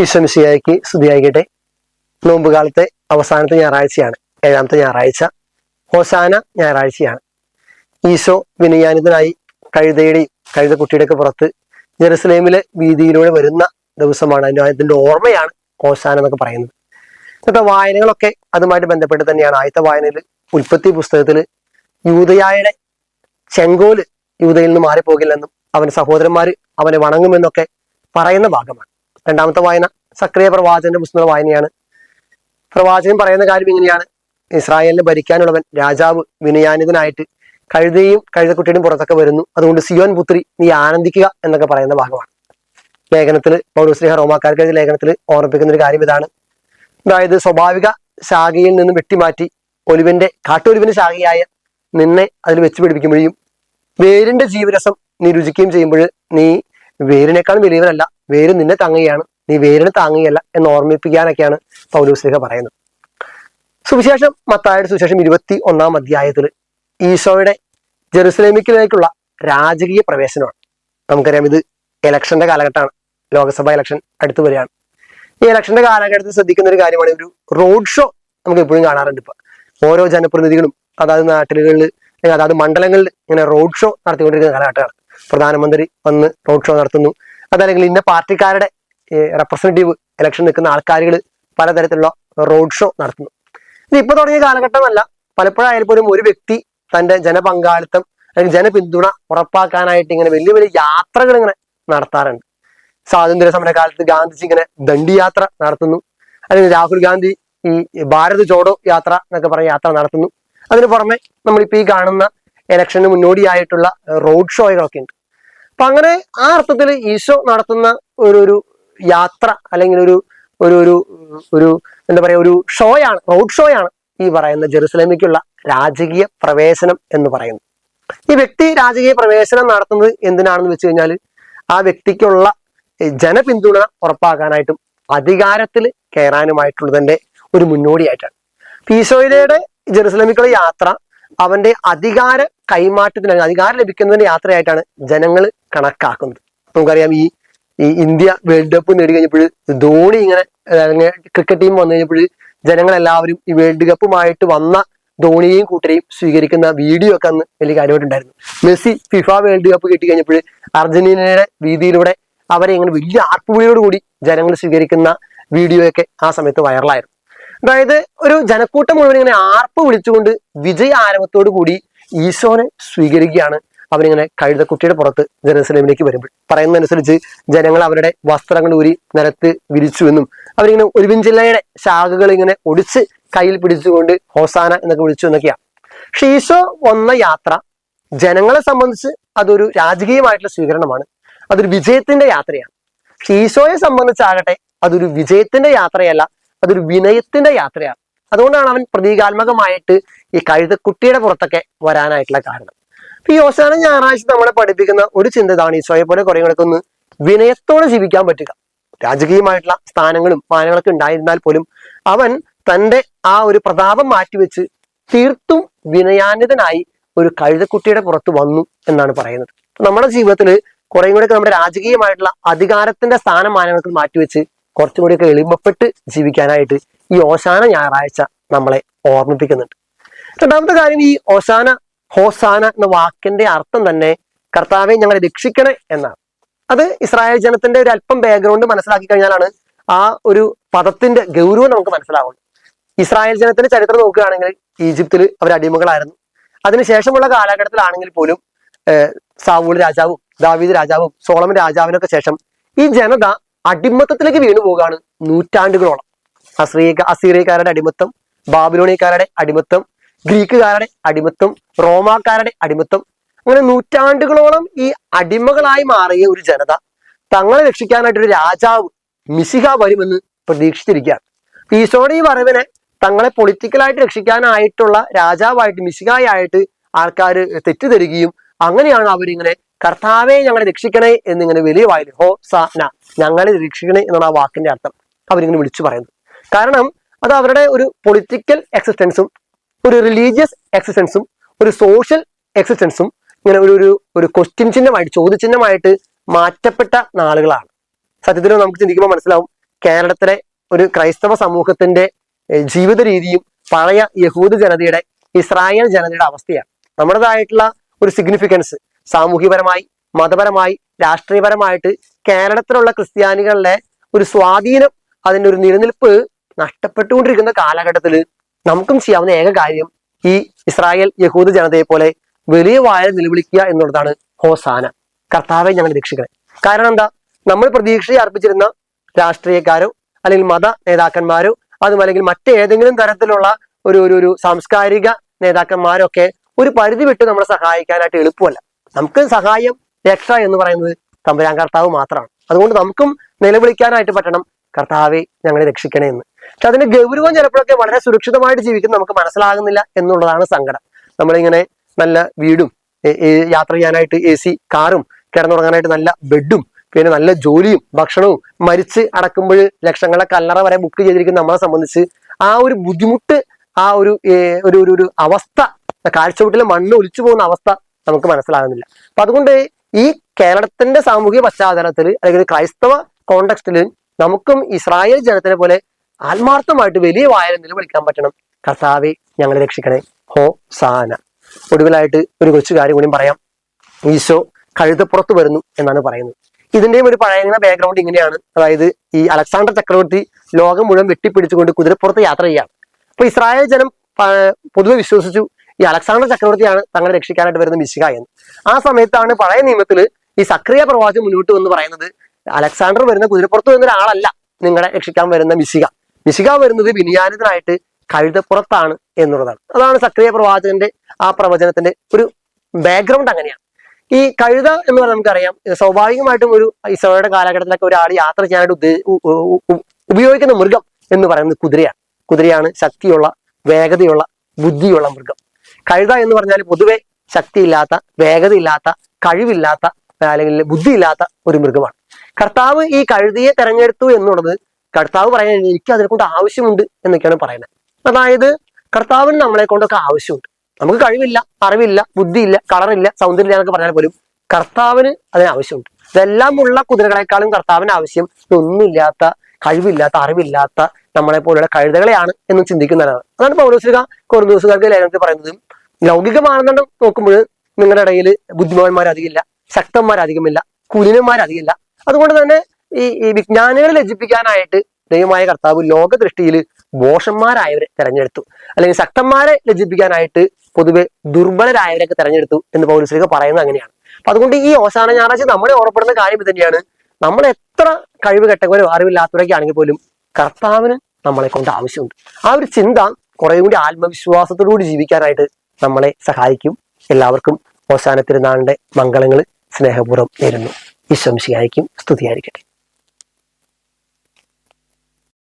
ഈശ്വമിശിയായിക്ക് സ്തുതിയായിക്കട്ടെ. നോമ്പുകാലത്തെ അവസാനത്തെ ഞായറാഴ്ചയാണ്. ഏഴാമത്തെ ഞായറാഴ്ച. ഹോസാന ഞായറാഴ്ചയാണ്. ഈശോ വിനയാനിതനായി കഴുതയുടെയും കഴുതക്കുട്ടിയുടെയൊക്കെ പുറത്ത് ജെറുസലേമിലെ വീതിയിലൂടെ വരുന്ന ദിവസമാണ്. അതിന്റെ അതിന്റെ ഓർമ്മയാണ് ഹോസാന എന്നൊക്കെ പറയുന്നത്. ഇന്നത്തെ വായനകളൊക്കെ അതുമായിട്ട് ബന്ധപ്പെട്ട് തന്നെയാണ്. ആദ്യത്തെ വായനയിൽ ഉൽപ്പത്തി പുസ്തകത്തിൽ യൂതയായുടെ ചെങ്കോൽ യൂതയിൽ നിന്ന് മാറിപ്പോകില്ലെന്നും അവന്റെ സഹോദരന്മാർ അവനെ വണങ്ങുമെന്നൊക്കെ പറയുന്ന ഭാഗമാണ്. രണ്ടാമത്തെ വായന സക്രിയ പ്രവാചകന്റെ പുസ്തക വായനയാണ്. പ്രവാചകൻ പറയുന്ന കാര്യം ഇങ്ങനെയാണ്. ഇസ്രായേലിനെ ഭരിക്കാനുള്ളവൻ രാജാവ് വിനയാനിതനായിട്ട് കഴുതയും കഴുതക്കുട്ടിയുടെയും പുറത്തൊക്കെ വരുന്നു. അതുകൊണ്ട് സിയോൻ പുത്രി നീ ആനന്ദിക്കുക എന്നൊക്കെ പറയുന്ന ഭാഗമാണ്. ലേഖനത്തിൽ പൗരസ്ലിഹ റോമാക്കാർക്ക് ലേഖനത്തിൽ ഓർമ്മിപ്പിക്കുന്ന ഒരു കാര്യം ഇതാണ്. അതായത് സ്വാഭാവിക ശാഖയിൽ നിന്ന് വെട്ടിമാറ്റി ഒലിവിന്റെ കാട്ടൊലിവിന്റെ ശാഖയായ നിന്നെ അതിൽ വെച്ച് പിടിപ്പിക്കുമ്പോഴും വേരിന്റെ ജീവരസം നീ രുചിക്കുകയും ചെയ്യുമ്പോൾ നീ വേരിനേക്കാൾ വലിയവരല്ല. വേര് നിന്നെ താങ്ങുകയാണ്. നീ വേരിനെ താങ്ങുകയല്ല എന്ന് ഓർമ്മിപ്പിക്കാനൊക്കെയാണ് പൗലോസ്ലിഹ പറയുന്നത്. സുവിശേഷം മത്തായുടെ സുവിശേഷം ഇരുപത്തി ഒന്നാം അധ്യായത്തിൽ ഈശോയുടെ ജെറുസലേമിക്കിലേക്കുള്ള രാജകീയ പ്രവേശനമാണ്. നമുക്കറിയാം ഇത് ഇലക്ഷന്റെ കാലഘട്ടമാണ്. ലോക്സഭാ ഇലക്ഷൻ അടുത്ത് വരികയാണ്. ഈ ഇലക്ഷന്റെ കാലഘട്ടത്തിൽ ശ്രദ്ധിക്കുന്ന ഒരു കാര്യമാണ് ഒരു റോഡ് ഷോ നമുക്ക് എപ്പോഴും കാണാറുണ്ട് ഇപ്പൊ. ഓരോ ജനപ്രതിനിധികളും അതായത് നാട്ടിലുകളിൽ അതായത് മണ്ഡലങ്ങളിൽ ഇങ്ങനെ റോഡ് ഷോ നടത്തിക്കൊണ്ടിരിക്കുന്ന കാലഘട്ടമാണ്. പ്രധാനമന്ത്രി വന്ന് റോഡ് ഷോ നടത്തുന്നു. അതല്ലെങ്കിൽ ഇന്ന പാർട്ടിക്കാരുടെ റെപ്രസെന്റേറ്റീവ് ഇലക്ഷൻ നിൽക്കുന്ന ആൾക്കാരുകൾ പലതരത്തിലുള്ള റോഡ് ഷോ നടത്തുന്നു. ഇത് ഇപ്പൊ തുടങ്ങിയ കാലഘട്ടമല്ല. പലപ്പോഴായാലും പോലും ഒരു വ്യക്തി തന്റെ ജനപങ്കാളിത്തം അല്ലെങ്കിൽ ജനപിന്തുണ ഉറപ്പാക്കാനായിട്ട് ഇങ്ങനെ വലിയ വലിയ യാത്രകൾ ഇങ്ങനെ നടത്താറുണ്ട്. സ്വാതന്ത്ര്യ സമര കാലത്ത് ഗാന്ധിജി ഇങ്ങനെ ദണ്ഡിയാത്ര നടത്തുന്നു. അല്ലെങ്കിൽ രാഹുൽ ഗാന്ധി ഈ ഭാരത് ജോഡോ യാത്ര എന്നൊക്കെ പറഞ്ഞ യാത്ര നടത്തുന്നു. അതിന് പുറമെ നമ്മളിപ്പോൾ ഈ കാണുന്ന ഇലക്ഷന് മുന്നോടിയായിട്ടുള്ള റോഡ് ഷോകളൊക്കെ ഉണ്ട്. അപ്പൊ അങ്ങനെ ആ അർത്ഥത്തിൽ ഈശോ നടത്തുന്ന ഒരു ഒരു യാത്ര അല്ലെങ്കിൽ ഒരു ഒരു ഒരു ഒരു എന്താ പറയുക ഒരു ഷോയാണ് റോഡ് ഷോയാണ് ഈ പറയുന്ന ജെറുസലേമിക്കുള്ള രാജകീയ പ്രവേശനം എന്ന് പറയുന്നത്. ഈ വ്യക്തി രാജകീയ പ്രവേശനം നടത്തുന്നത് എന്തിനാണെന്ന് വെച്ച് കഴിഞ്ഞാൽ ആ വ്യക്തിക്കുള്ള ജനപിന്തുണ ഉറപ്പാക്കാനായിട്ടും അധികാരത്തിൽ കയറാനുമായിട്ടുള്ളതിന്റെ ഒരു മുന്നോടിയായിട്ടാണ്. ഈശോയിലയുടെ ജെറുസലേമിക്കുള്ള യാത്ര അവന്റെ അധികാര കൈമാറ്റത്തിന് അധികാരം ലഭിക്കുന്നതിന്റെ യാത്രയായിട്ടാണ് ജനങ്ങൾ കണക്കാക്കുന്നത്. നമുക്കറിയാം ഈ ഈ ഇന്ത്യ വേൾഡ് കപ്പ് നേടി കഴിഞ്ഞപ്പോൾ ധോണി ഇങ്ങനെ ക്രിക്കറ്റ് ടീം വന്നു കഴിഞ്ഞപ്പോൾ ജനങ്ങളെല്ലാവരും ഈ വേൾഡ് കപ്പുമായിട്ട് വന്ന ധോണിയെയും കൂട്ടരെയും സ്വീകരിക്കുന്ന വീഡിയോ ഒക്കെ അന്ന് വലിയ കാര്യമായിട്ടുണ്ടായിരുന്നു. മെസ്സി ഫിഫ വേൾഡ് കപ്പ് കിട്ടി കഴിഞ്ഞപ്പോൾ അർജന്റീനയുടെ വീതിയിലൂടെ അവരെ ഇങ്ങനെ വലിയ ആർപ്പുവിളിയോട് കൂടി ജനങ്ങൾ സ്വീകരിക്കുന്ന വീഡിയോയൊക്കെ ആ സമയത്ത് വൈറലായിരുന്നു. അതായത് ഒരു ജനക്കൂട്ടം മുഴുവൻ ഇങ്ങനെ ആർപ്പ് വിളിച്ചുകൊണ്ട് വിജയ ആരവത്തോടു കൂടി ഈശോനെ സ്വീകരിക്കുകയാണ് അവരിങ്ങനെ കഴുതക്കുട്ടിയുടെ പുറത്ത് ജെറുസലേമിലേക്ക് വരുമ്പോൾ. പറയുന്നതനുസരിച്ച് ജനങ്ങൾ അവരുടെ വസ്ത്രങ്ങൾ ഊരി നിലത്ത് വിരിച്ചുവെന്നും അവരിങ്ങനെ ഒരുവിഞ്ചില്ലയുടെ ശാഖകൾ ഇങ്ങനെ ഒടിച്ച് കയ്യിൽ പിടിച്ചുകൊണ്ട് ഹോസാന എന്നൊക്കെ വിളിച്ചു എന്നൊക്കെയാണ് പക്ഷെ ഈശോ വന്ന യാത്ര ജനങ്ങളെ സംബന്ധിച്ച് അതൊരു രാജകീയമായിട്ടുള്ള സ്വീകരണമാണ്. അതൊരു വിജയത്തിന്റെ യാത്രയാണ്. പക്ഷെ ഈശോയെ സംബന്ധിച്ചാകട്ടെ അതൊരു വിജയത്തിന്റെ യാത്രയല്ല അതൊരു വിനയത്തിന്റെ യാത്രയാണ്. അതുകൊണ്ടാണ് അവൻ പ്രതീകാത്മകമായിട്ട് ഈ കഴുതക്കുട്ടിയുടെ പുറത്തൊക്കെ വരാനായിട്ടുള്ള കാരണം. അപ്പൊ ഈ ഓശാന ഞായറാഴ്ച നമ്മളെ പഠിപ്പിക്കുന്ന ഒരു ചിന്ത ഇതാണ് ഈശോയെ പോലെ കുറെ ഒന്ന് വിനയത്തോടെ ജീവിക്കാൻ പറ്റുക. രാജകീയമായിട്ടുള്ള സ്ഥാനങ്ങളും മാനങ്ങളൊക്കെ ഉണ്ടായിരുന്നാൽ പോലും അവൻ തന്റെ ആ ഒരു പ്രതാപം മാറ്റിവെച്ച് തീർത്തും വിനയാന്വിതനായി ഒരു കഴുതക്കുട്ടിയുടെ പുറത്ത് വന്നു എന്നാണ് പറയുന്നത്. നമ്മുടെ ജീവിതത്തിൽ കുറേ കൂടെയൊക്കെ നമ്മുടെ രാജകീയമായിട്ടുള്ള അധികാരത്തിന്റെ സ്ഥാനമാനങ്ങൾക്ക് മാറ്റിവെച്ച് കുറച്ചും കൂടിയൊക്കെ എളിമപ്പെട്ട് ജീവിക്കാനായിട്ട് ഈ ഓശാന ഞായറാഴ്ച നമ്മളെ ഓർമ്മിപ്പിക്കുന്നുണ്ട്. രണ്ടാമത്തെ കാര്യം ഈ ഓശാന ഹോസാന എന്ന വാക്കിന്റെ അർത്ഥം തന്നെ കർത്താവെ ഞങ്ങളെ രക്ഷിക്കണേ എന്നാണ്. അത് ഇസ്രായേൽ ജനത്തിന്റെ ഒരു അല്പം ബാക്ക്ഗ്രൗണ്ട് മനസ്സിലാക്കി കഴിഞ്ഞാലാണ് ആ ഒരു പദത്തിന്റെ ഗൗരവം നമുക്ക് മനസ്സിലാവുള്ളൂ. ഇസ്രായേൽ ജനത്തിന്റെ ചരിത്രം നോക്കുകയാണെങ്കിൽ ഈജിപ്തിൽ അവർ അടിമകളായിരുന്നു. അതിനുശേഷമുള്ള കാലഘട്ടത്തിലാണെങ്കിൽ പോലും സാവൂൾ രാജാവും ദാവീദ് രാജാവും സോളമൻ രാജാവിനൊക്കെ ശേഷം ഈ ജനത അടിമത്തത്തിലേക്ക് വീണു പോവുകയാണ് നൂറ്റാണ്ടുകളോളം. അസ്രീ അസീറിയക്കാരുടെ അടിമത്തം ബാബിലോണിയക്കാരുടെ അടിമത്തം ഗ്രീക്കുകാരുടെ അടിമത്തം റോമാക്കാരുടെ അടിമത്തം. അങ്ങനെ നൂറ്റാണ്ടുകളോളം ഈ അടിമകളായി മാറിയ ഒരു ജനത തങ്ങളെ രക്ഷിക്കാനായിട്ട് ഒരു രാജാവ് മിസിഹ വരുമെന്ന് പ്രതീക്ഷിച്ചിരിക്കുകയാണ്. ഈശോയുടെ ഈ വരവിനെ തങ്ങളെ പൊളിറ്റിക്കലായിട്ട് രക്ഷിക്കാനായിട്ടുള്ള രാജാവായിട്ട് മിശിഹായായിട്ട് ആൾക്കാർ തെറ്റിദ്ധരികയും അങ്ങനെയാണ് അവരിങ്ങനെ കർത്താവെ ഞങ്ങളെ രക്ഷിക്കണേ എന്നിങ്ങനെ വലിയ വായിൽ ഹോ സ ന ഞങ്ങളെ രക്ഷിക്കണേ എന്നാണ് ആ വാക്കിന്റെ അർത്ഥം. അവരിങ്ങനെ വിളിച്ചു പറയുന്നത്. കാരണം അത് അവരുടെ ഒരു പൊളിറ്റിക്കൽ എക്സിസ്റ്റൻസും ഒരു റിലീജിയസ് എക്സിസ്റ്റൻസും ഒരു സോഷ്യൽ എക്സിസ്റ്റൻസും ഇങ്ങനെ ഒരു ഒരു ക്വസ്റ്റ്യൻ ചിഹ്നമായിട്ട് ചോദ്യചിഹ്നമായിട്ട് മാറ്റപ്പെട്ട നാളുകളാണ്. സത്യത്തിൽ നമുക്ക് ചിന്തിക്കുമ്പോൾ മനസ്സിലാവും കേരളത്തിലെ ഒരു ക്രൈസ്തവ സമൂഹത്തിന്റെ ജീവിത രീതിയും പഴയ യഹൂദ ജനതയുടെ ഇസ്രായേൽ ജനതയുടെ അവസ്ഥയാണ്. നമ്മുടേതായിട്ടുള്ള ഒരു സിഗ്നിഫിക്കൻസ് സാമൂഹ്യപരമായി മതപരമായി രാഷ്ട്രീയപരമായിട്ട് കേരളത്തിലുള്ള ക്രിസ്ത്യാനികളുടെ ഒരു സ്വാധീനം അതിന്റെ ഒരു നിലനിൽപ്പ് നഷ്ടപ്പെട്ടുകൊണ്ടിരിക്കുന്ന കാലഘട്ടത്തിൽ നമുക്കും ചെയ്യാവുന്ന ഏക കാര്യം ഈ ഇസ്രായേൽ യഹൂദ ജനതയെ പോലെ വലിയ വായ നിലവിളിക്കുക എന്നുള്ളതാണ് ഹോസാന. കർത്താവെ ഞങ്ങൾ രക്ഷിക്കണേ. കാരണം എന്താ? നമ്മൾ പ്രതീക്ഷ അർപ്പിച്ചിരുന്ന രാഷ്ട്രീയക്കാരോ അല്ലെങ്കിൽ മത നേതാക്കന്മാരോ അതും അല്ലെങ്കിൽ മറ്റേതെങ്കിലും തരത്തിലുള്ള ഒരു ഒരു സാംസ്കാരിക നേതാക്കന്മാരൊക്കെ ഒരു പരിധി വിട്ട് നമ്മളെ സഹായിക്കാനായിട്ട് എളുപ്പമല്ല. നമുക്ക് സഹായം രക്ഷ എന്ന് പറയുന്നത് തമ്പുരാൻ കർത്താവ് മാത്രമാണ്. അതുകൊണ്ട് നമുക്കും നിലവിളിക്കാനായിട്ട് പറ്റണം കർത്താവെ ഞങ്ങളെ രക്ഷിക്കണേ എന്ന്. പക്ഷെ അതിന്റെ ഗൗരവം ചിലപ്പോഴൊക്കെ വളരെ സുരക്ഷിതമായിട്ട് ജീവിക്കുന്ന നമുക്ക് മനസ്സിലാകുന്നില്ല എന്നുള്ളതാണ് സങ്കടം. നമ്മളിങ്ങനെ നല്ല വീടും യാത്ര ചെയ്യാനായിട്ട് എ സി കാറും കിടന്നുറങ്ങാനായിട്ട് നല്ല ബെഡും പിന്നെ നല്ല ജോലിയും ഭക്ഷണവും മരിച്ച് അടക്കുമ്പോൾ ലക്ഷങ്ങളെ കല്ലറ വരെ ബുക്ക് ചെയ്തിരിക്കുന്ന നമ്മളെ സംബന്ധിച്ച് ആ ഒരു ബുദ്ധിമുട്ട് ആ ഒരു ഒരു ഒരു അവസ്ഥ കാഴ്ചവെട്ടിലെ മണ്ണ് ഒലിച്ചു പോകുന്ന അവസ്ഥ നമുക്ക് മനസ്സിലാകുന്നില്ല. അപ്പൊ അതുകൊണ്ട് ഈ കേരളത്തിന്റെ സാമൂഹിക പശ്ചാത്തലത്തിൽ അല്ലെങ്കിൽ ക്രൈസ്തവ കോണ്ടക്സ്റ്റിൽ നമുക്കും ഇസ്രായേൽ ജനത്തിനെ പോലെ ആത്മാർത്ഥമായിട്ട് വലിയ വായന നിലവിളിക്കാൻ പറ്റണം. കർത്താവെ ഞങ്ങളെ രക്ഷിക്കണേ. ഹോ സാന ഒടുവിലായിട്ട് ഒരു കൊച്ചു കാര്യം കൂടി പറയാം. ഈശോ കഴുതപ്പുറത്ത് വരുന്നു എന്നാണ് പറയുന്നത്. ഇതിന്റെയും ഒരു പഴയ ബാക്ക്ഗ്രൗണ്ട് ഇങ്ങനെയാണ്. അതായത് ഈ അലക്സാണ്ടർ ചക്രവർത്തി ലോകം മുഴുവൻ വെട്ടിപ്പിടിച്ചുകൊണ്ട് കുതിരപ്പുറത്ത് യാത്ര ചെയ്യാണ് അപ്പൊ ഇസ്രായേൽ ജനം പൊതുവെ വിശ്വസിച്ചു ഈ അലക്സാണ്ടർ ചക്രവർത്തിയാണ് തങ്ങളെ രക്ഷിക്കാനായിട്ട് വരുന്ന മിശിക എന്ന്. ആ സമയത്താണ് പഴയ നിയമത്തിൽ ഈ സക്രിയ പ്രവാചകൻ മുന്നോട്ട് എന്ന് പറയുന്നത് അലക്സാണ്ടർ വരുന്ന കുതിരപ്പുറത്ത് വരുന്ന ഒരാളല്ല നിങ്ങളെ രക്ഷിക്കാൻ വരുന്ന മിശിക. മിശിക വരുന്നത് വിനിയാനിതനായിട്ട് കഴുതപ്പുറത്താണ് എന്നുള്ളതാണ്. അതാണ് സക്രിയ പ്രവാചകന്റെ ആ പ്രവചനത്തിന്റെ ഒരു ബാക്ക്ഗ്രൗണ്ട് അങ്ങനെയാണ്. ഈ കഴുത എന്ന് പറഞ്ഞാൽ നമുക്കറിയാം സ്വാഭാവികമായിട്ടും ഒരു ഇസ്രോയുടെ കാലഘട്ടത്തിലൊക്കെ ഒരാൾ യാത്ര ചെയ്യാനായിട്ട് ഉപയോഗിക്കുന്ന മൃഗം എന്ന് പറയുന്നത് കുതിരയാണ്. കുതിരയാണ് ശക്തിയുള്ള വേഗതയുള്ള ബുദ്ധിയുള്ള മൃഗം. കഴുത എന്ന് പറഞ്ഞാൽ പൊതുവെ ശക്തിയില്ലാത്ത വേഗതയില്ലാത്ത കഴിവില്ലാത്ത അല്ലെങ്കിൽ ബുദ്ധിയില്ലാത്ത ഒരു മൃഗമാണ്. കർത്താവ് ഈ കഴുതിയെ തെരഞ്ഞെടുത്തു എന്നുള്ളത് കർത്താവ് പറയാൻ എനിക്ക് അതിനെ കൊണ്ട് ആവശ്യമുണ്ട് എന്നൊക്കെയാണ് പറയുന്നത്. അതായത് കർത്താവിന് നമ്മളെ കൊണ്ടൊക്കെ ആവശ്യമുണ്ട്. നമുക്ക് കഴിവില്ല അറിവില്ല ബുദ്ധിയില്ല കളറില്ല സൗന്ദര്യമില്ല എന്നൊക്കെ പറഞ്ഞാൽ പോലും കർത്താവിന് അതിന് ആവശ്യമുണ്ട്. ഇതെല്ലാം ഉള്ള കുതിരകളെക്കാളും കർത്താവിന് ആവശ്യം. ഇതൊന്നുമില്ലാത്ത കഴിവില്ലാത്ത അറിവില്ലാത്ത നമ്മളെ പോലുള്ള കഴുതകളെയാണ് എന്ന് ചിന്തിക്കുന്നതാണ്. അതാണ് പൗലോസിക കൊറദോസുകാർക്ക് ലേഖനത്തിൽ പറയുന്നത്. ലൗകിക മാനദണ്ഡം നോക്കുമ്പോൾ നിങ്ങളുടെ ഇടയിൽ അധികമില്ല കുലീനന്മാർ അധികമില്ല അതുകൊണ്ട് തന്നെ ഈ ഈ വിജ്ഞാനികളെ ലജ്ജിപ്പിക്കാനായിട്ട് ദൈവമായ കർത്താവ് ലോകദൃഷ്ടിയിൽ ബോഷന്മാരായവരെ തെരഞ്ഞെടുത്തു. അല്ലെങ്കിൽ ശക്തന്മാരെ ലജ്ജിപ്പിക്കാനായിട്ട് പൊതുവെ ദുർബലരായവരൊക്കെ തെരഞ്ഞെടുത്തു എന്ന് പൗരസ്ലിക പറയുന്നത് അങ്ങനെയാണ്. അപ്പൊ അതുകൊണ്ട് ഈ അവസാന ഞായറാഴ്ച നമ്മളെ ഓർപ്പെടുന്ന കാര്യം ഇത് തന്നെയാണ് നമ്മൾ എത്ര കഴിവ് കെട്ടവരോ അറിവില്ലാത്തവരൊക്കെ ആണെങ്കിൽ പോലും കർത്താവിന് നമ്മളെ കൊണ്ട് ആവശ്യമുണ്ട്. ആ ഒരു ചിന്ത കുറേ കൂടി ആത്മവിശ്വാസത്തോടുകൂടി ജീവിക്കാനായിട്ട് നമ്മളെ സഹായിക്കും. എല്ലാവർക്കും അവസാന തിരുനാളിന്റെ മംഗളങ്ങൾ സ്നേഹപൂർവം നേരുന്നു. ഈശ്വംശിയായിരിക്കും സ്തുതിയായിരിക്കട്ടെ.